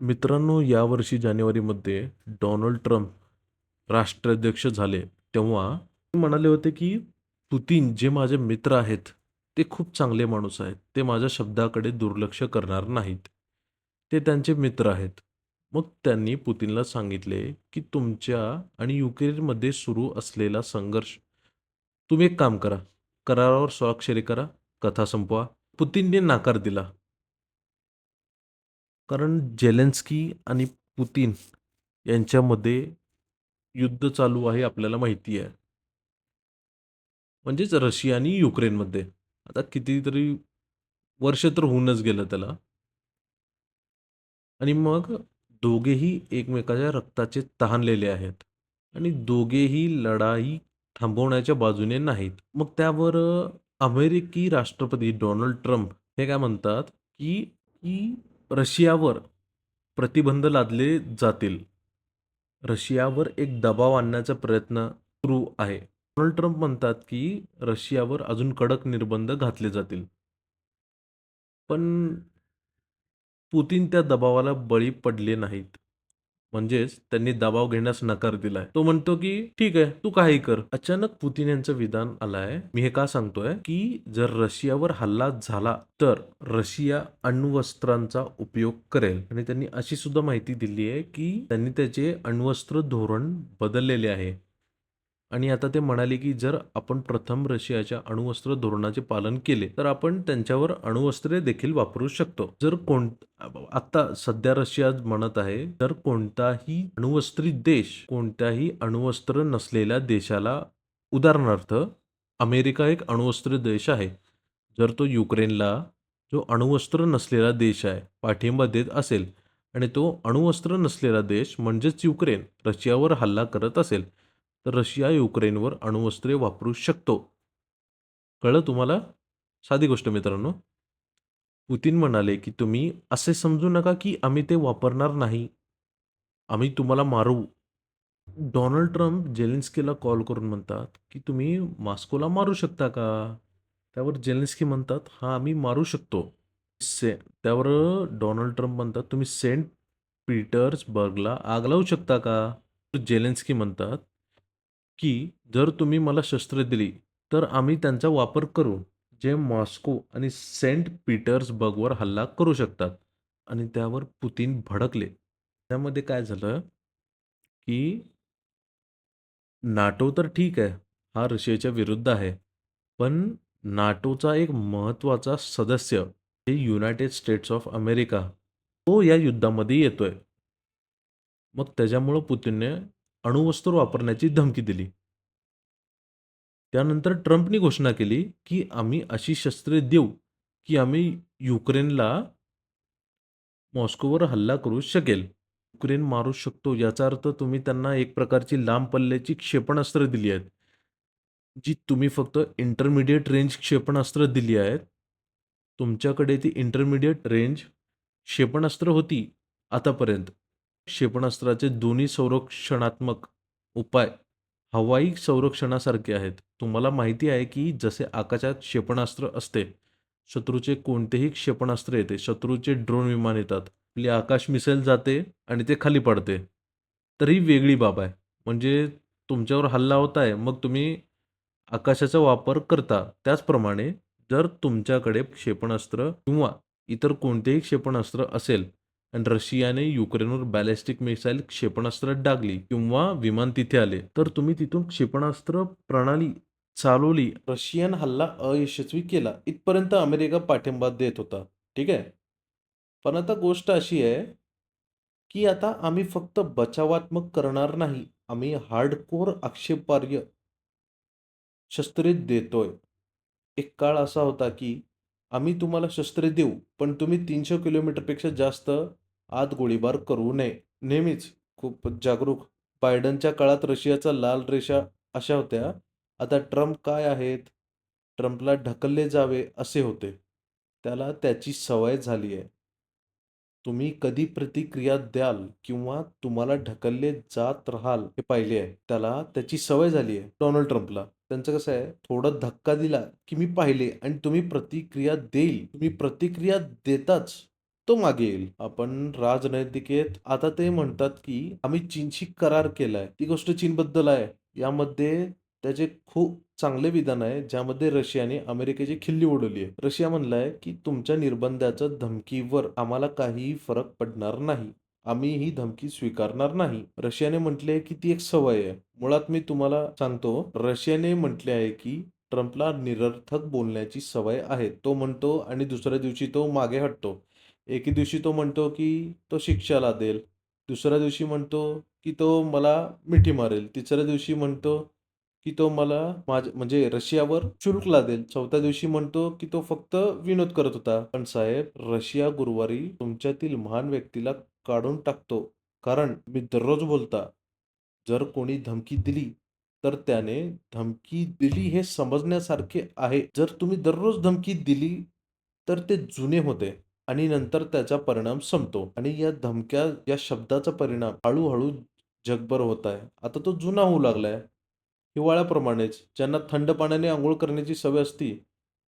मित्रांनो यावर्षी जानेवारीमध्ये डोनाल्ड ट्रम्प राष्ट्राध्यक्ष झाले तेव्हा म्हणाले होते की पुतीन जे माझे मित्र आहेत ते खूप चांगले माणूस आहेत. ते माझ्या शब्दाकडे दुर्लक्ष करणार नाहीत. ते त्यांचे मित्र आहेत. मग त्यांनी पुतीनला सांगितले की तुमच्या आणि युक्रेनमध्ये सुरू असलेला संघर्ष तुम्ही एक काम करा. करारावर स्वाक्षरी करा. कथा संपवा. पुतीनने नाकार दिला. कारण जेलेन्स्की आणि पुतीन यांच्यामध्ये युद्ध चालू आहे आपल्याला माहिती आहे. म्हणजेच रशिया आणि युक्रेनमध्ये. आता कितीतरी वर्ष तर होऊनच गेलं त्याला. आणि मग दोघेही एकमेकाच्या रक्ताचे तहानलेले आहेत. आणि दोघेही लढाई थांबवण्याच्या बाजूने नाहीत. मग त्यावर अमेरिकी राष्ट्रपती डोनाल्ड ट्रम्प हे काय म्हणतात की की रशियावर प्रतिबंध लादले जातील. रशियावर एक दबाव आणण्याचा प्रयत्न सुरू आहे. डोनाल्ड ट्रम्प म्हणतात की रशियावर अजून कडक निर्बंध घातले जातील. पण पुतीन त्या दबावाला बळी पडले नाहीत. म्हणजेच त्यांनी दबाव घेण्यास नकार दिलाय. तो म्हणतो की ठीक आहे तू काही कर. अचानक पुतीन यांचं विधान आलाय. मी हे का सांगतोय? की जर रशियावर हल्ला झाला तर रशिया अण्वस्त्रांचा उपयोग करेल. आणि त्यांनी अशी सुद्धा माहिती दिली आहे की त्यांनी त्याचे अण्वस्त्र धोरण बदललेले आहे. आणि आता ते म्हणाले की जर आपण प्रथम रशियाच्या अणुवस्त्र धोरणाचे पालन केले तर आपण त्यांच्यावर अणुवस्त्रे देखील वापरू शकतो. जर कोण आता सध्या रशिया म्हणत आहे जर कोणताही अणुवस्त्रित देश कोणत्याही अणुवस्त्र नसलेल्या देशाला उदाहरणार्थ अमेरिका एक अणुवस्त्र देश आहे. जर तो युक्रेनला जो अणुवस्त्र नसलेला देश आहे पाठिंबा देत असेल आणि तो अणुवस्त्र नसलेला देश म्हणजेच युक्रेन रशियावर हल्ला करत असेल तर रशिया युक्रेनवर अणुवस्त्रे वापरू शकतो. कळलं तुम्हाला? साधी गोष्ट मित्रांनो. पुतीन म्हणाले की तुम्ही असे समजू नका की आम्ही ते वापरणार नाही. आम्ही तुम्हाला मारू. डोनाल्ड ट्रम्प जेलेन्स्कीला कॉल करून म्हणतात की तुम्ही मॉस्कोला मारू शकता का? त्यावर जेलेन्स्की म्हणतात हां आम्ही मारू शकतो. से त्यावर डोनाल्ड ट्रम्प म्हणतात तुम्ही सेंट पीटर्सबर्गला आग लावू शकता का? जेलेन्स्की म्हणतात की जर तुम्ही मला शस्त्र दिली तर आम्ही त्यांचा वापर करू जे मॉस्को आणि सेंट पीटर्सबर्गवर हल्ला करू शकतात. आणि त्यावर पुतीन भडकले. त्यामध्ये काय झालं की नाटो तर ठीक आहे हा रशियाच्या विरुद्ध आहे. पण नाटोचा एक महत्त्वाचा सदस्य हे युनायटेड स्टेट्स ऑफ अमेरिका तो या युद्धामध्ये येतोय. मग त्याच्यामुळं पुतीनने अणुवस्त्र वापरण्याची धमकी दिली. त्यानंतर ट्रम्पनी घोषणा केली की आम्ही अशी शस्त्रे देऊ की आम्ही युक्रेनला मॉस्कोवर हल्ला करू शकेल. युक्रेन मारू शकतो याचा अर्थ तुम्ही त्यांना एक प्रकारची लांब पल्ल्याची क्षेपणास्त्र दिली आहेत. जी तुम्ही फक्त इंटरमिडिएट रेंज क्षेपणास्त्र दिली आहेत. तुमच्याकडे ती इंटरमिडिएट रेंज क्षेपणास्त्र होती आतापर्यंत. क्षेपणास्त्राचे दोन्ही संरक्षणात्मक उपाय हवाई संरक्षणासारखे आहेत. तुम्हाला माहिती आहे की जसे आकाशात क्षेपणास्त्र असते शत्रूचे कोणतेही क्षेपणास्त्र येते शत्रूचे ड्रोन विमान येतात आपली आकाश मिसाईल जाते आणि ते खाली पडते. तर ही वेगळी बाब आहे. म्हणजे तुमच्यावर हल्ला होत आहे मग तुम्ही आकाशाचा वापर करता. त्याचप्रमाणे जर तुमच्याकडे क्षेपणास्त्र किंवा इतर कोणतेही क्षेपणास्त्र असेल आणि रशियाने युक्रेनवर बॅलिस्टिक मिसाईल क्षेपणास्त्र डागली किंवा विमान तिथे आले. तर तुम्ही तिथून क्षेपणास्त्र प्रणाली चालवली. रशियन हल्ला अयशस्वी केला. इथपर्यंत अमेरिका पाठिंबा देत होता. ठीक आहे? पण आता गोष्ट अशी आहे की आता आम्ही फक्त बचावात्मक करणार नाही. आम्ही हार्डकोर आक्षेपार्ह शस्त्रे देतोय. एक काळ असा होता की आम्ही तुम्हाला शस्त्रे देऊ पण तुम्ही तीनशे किलोमीटरपेक्षा जास्त आत गोळीबार करू नये. नेहमीच खूप जागरूक. बायडनच्या काळात रशियाचा लाल रेषा अशा होत्या. आता ट्रम्प काय आहेत? ट्रम्पला ढकलले जावे असे होते. त्याला त्याची सवय झाली आहे. तुम्ही कधी प्रतिक्रिया द्याल किंवा तुम्हाला ढकलले जात राहाल हे पाहिले आहे. त्याला त्याची सवय झाली आहे. डोनाल्ड ट्रम्पला. त्यांचं कसं आहे? थोडा धक्का दिला की मी पाहिले आणि तुम्ही प्रतिक्रिया देईल. तुम्ही प्रतिक्रिया देताच तो मागे येईल. आपण राजनैतिकेत आता ते म्हणतात, की आम्ही चीनशी करार केलाय. ती गोष्ट चीनबद्दल आहे. यामध्ये त्याचे खूप चांगले विधान आहे, ज्यामध्ये रशियाने अमेरिकेची खिल्ली उडवली आहे. रशिया म्हणलाय, की तुमच्या निर्बंधाच्या धमकीवर आम्हाला काहीही फरक पडणार नाही. आम्ही ही धमकी स्वीकारणार नाही. रशियाने म्हटले, की ती एक सवय आहे. मुळात मी तुम्हाला सांगतो, रशियाने म्हटले आहे, की ट्रम्पला निरर्थक बोलण्याची सवय आहे. तो म्हणतो आणि दुसऱ्या दिवशी तो मागे हटतो. एके दिवशी तो म्हणतो, की तो शिक्षा लादेल. दुसऱ्या दिवशी म्हणतो, की तो मला मिठी मारेल. तिसऱ्या दिवशी म्हणतो, की तो मला माझ्या म्हणजे रशियावर शुल्क लादेल. चौथ्या दिवशी म्हणतो, की तो फक्त विनोद करत होता. पण साहेब, रशिया गुरुवारी तुमच्यातील महान व्यक्तीला काढून टाकतो. कारण मी दररोज बोलता. जर कोणी धमकी दिली, तर त्याने धमकी दिली हे समजण्यासारखे आहे. जर तुम्ही दररोज धमकी दिली, तर ते जुने होते आणि नंतर त्याचा परिणाम संपतो आणि या धमक्या, या शब्दाचा परिणाम हळूहळू जगभर होत आहे. आता तो जुना होऊ लागलाय. हिवाळ्याप्रमाणेच. ज्यांना थंड पाण्याने आंघोळ करण्याची सवय असती,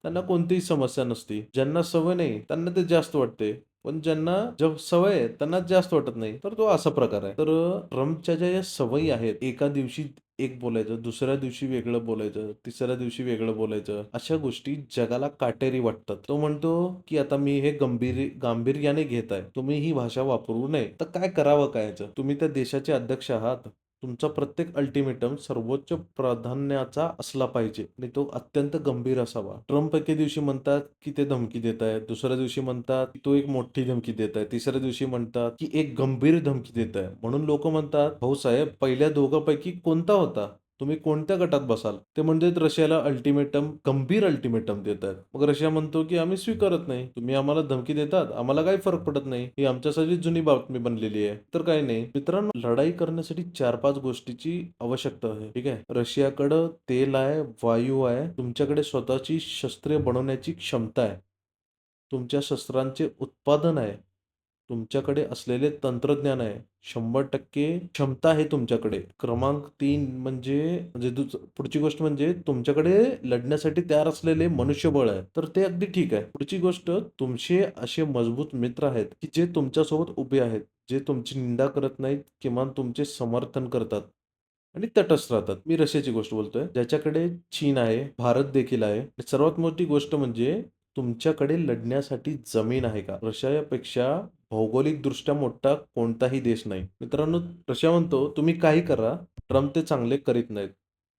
त्यांना कोणतीही समस्या नसती. ज्यांना सवय नाही, त्यांना ते जास्त वाटते. पण ज्यांना जब सवय आहे, त्यांना जास्त वाटत नाही. तर तो असा प्रकार आहे. तर ट्रम्पच्या ज्या या सवयी आहेत, एका दिवशी एक बोलायचं, दुसऱ्या दिवशी वेगळं बोलायचं, तिसऱ्या दिवशी वेगळं बोलायचं, अशा गोष्टी जगाला काटेरी वाटतात. तो म्हणतो, की आता मी हे गंभीर गांभीर्याने घेत आहे. तुम्ही ही भाषा वापरू नये. तर काय करावं काय तुम्ही त्या देशाचे अध्यक्ष आहात. तुमचा प्रत्येक अल्टिमेटम सर्वोच्च प्राधान्याचा असला पाहिजे आणि तो अत्यंत गंभीर असावा. ट्रम्प एके दिवशी म्हणतात, की ते धमकी देत आहेत. दुसऱ्या दिवशी म्हणतात, की तो एक मोठी धमकी देत आहे. तिसऱ्या दिवशी म्हणतात, की एक गंभीर धमकी देत आहे. म्हणून लोक म्हणतात, "भाऊ साहेब, पहिल्या दोघांपैकी कोणता होता? तुम्ही कोणत्या गटात बसाल?" ते म्हणजे रशियाला अल्टिमेटम, गंभीर अल्टिमेटम देत आहेत. मग रशिया म्हणतो, की आम्ही स्वीकारत नाही. तुम्ही आम्हाला धमकी देतात, आम्हाला काही फरक पडत नाही. ही आमच्यासाठी जुनी बातमी बनलेली आहे. तर काही नाही. मित्रांनो, लढाई करण्यासाठी 4-5 गोष्टीची आवश्यकता आहे. ठीक आहे. रशियाकडं तेल आहे, वायू आहे. तुमच्याकडे स्वतःची शस्त्रे बनवण्याची क्षमता आहे. तुमच्या शस्त्रांचे उत्पादन आहे. तुमच्याकडे असलेले तंत्रज्ञान आहे. 100% क्षमता आहे तुमच्याकडे. क्रमांक तीन म्हणजे म्हणजे पुढची गोष्ट म्हणजे तुमच्याकडे लढण्यासाठी तयार असलेले मनुष्यबळ आहे. तर ते अगदी ठीक आहे. पुढची गोष्ट तुमचे असे मजबूत मित्र आहेत, की जे तुमच्यासोबत उभे आहेत. जे तुमची निंदा करत नाहीत, किमान तुमचे समर्थन करतात आणि तटस्थ राहतात. मी रशियाची गोष्ट बोलतोय. ज्याच्याकडे चीन आहे, भारत देखील आहे. सर्वात मोठी गोष्ट म्हणजे तुमच्याकडे लढण्यासाठी जमीन आहे का? रशियापेक्षा भौगोलिकदृष्ट्या मोठा कोणताही देश नाही. मित्रांनो, रशिया म्हणतो, तुम्ही काही करा, ट्रम्प ते चांगले करीत नाहीत.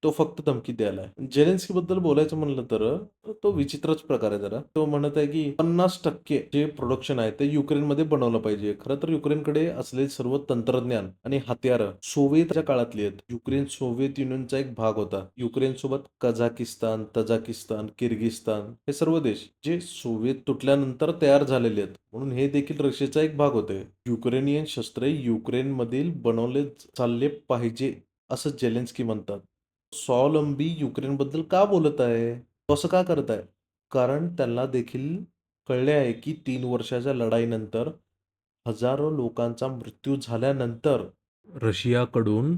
तो फक्त धमकी द्यायला आहे. झेलेन्स्कीबद्दल बोलायचं म्हणलं तर तो विचित्रच प्रकार आहे जरा. तो म्हणत आहे, की 50% जे प्रोडक्शन आहे ते युक्रेनमध्ये बनवलं पाहिजे. खरं तर युक्रेनकडे असलेले सर्व तंत्रज्ञान आणि हत्यारं सोव्हिएतच्या काळातली आहेत. युक्रेन सोव्हिएत युनियनचा एक भाग होता. युक्रेन सोबत कझाकिस्तान, तजाकिस्तान, किर्गिस्तान हे सर्व देश जे सोव्हिएत तुटल्यानंतर तयार झालेले आहेत. म्हणून हे देखील रशियाचा एक भाग होते. युक्रेनियन शस्त्रे युक्रेनमधील बनवले चालले पाहिजे, असं जेलेन्स्की म्हणतात. स्वावलंबी युक्रेनबद्दल का बोलत आहे? तो असं का करत आहे? कारण त्यांना देखील कळले आहे, की 3 वर्षाच्या लढाईनंतर हजारो लोकांचा मृत्यू झाल्यानंतर रशियाकडून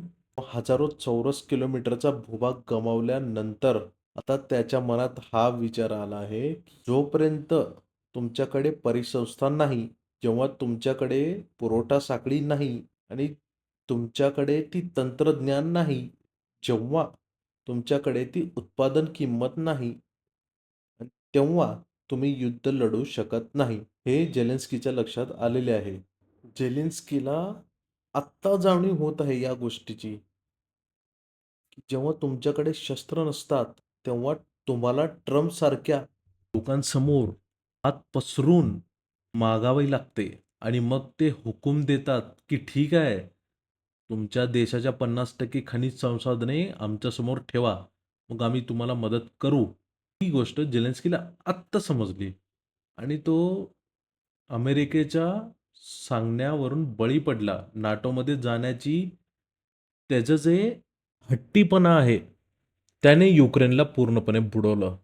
हजारो चौरस किलोमीटरचा भूभाग गमावल्यानंतर आता त्याच्या मनात हा विचार आला आहे, की जोपर्यंत तुमच्याकडे परिसंस्था नाही, जेव्हा तुमच्याकडे पुरवठा साखळी नाही आणि तुमच्याकडे ती तंत्रज्ञान नाही, जेव्हा तुमच्याकडे ती उत्पादन किंमत नाही, तेव्हा तुम्ही युद्ध लढू शकत नाही. हे जेलेन्स्कीच्या लक्षात आलेले आहे. जेलेन्स्कीला आत्ता जाणीव होत आहे या गोष्टीची. जेव्हा तुमच्याकडे शस्त्र नसतात, तेव्हा तुम्हाला ट्रम्प सारख्या लोकांसमोर हात पसरून मागावे लागते आणि मग ते हुकूम देतात, की ठीक आहे, तुमच्या देशाच्या 50% खनिज संसाधने आमच्यासमोर ठेवा. मग आम्ही तुम्हाला मदत करू. ही गोष्ट जेलेन्स्कीला आत्ता समजली आणि तो अमेरिकेच्या सांगण्यावरून बळी पडला. नाटोमध्ये जाण्याची त्याचं जे हट्टीपणा आहे, त्याने युक्रेनला पूर्णपणे बुडवलं.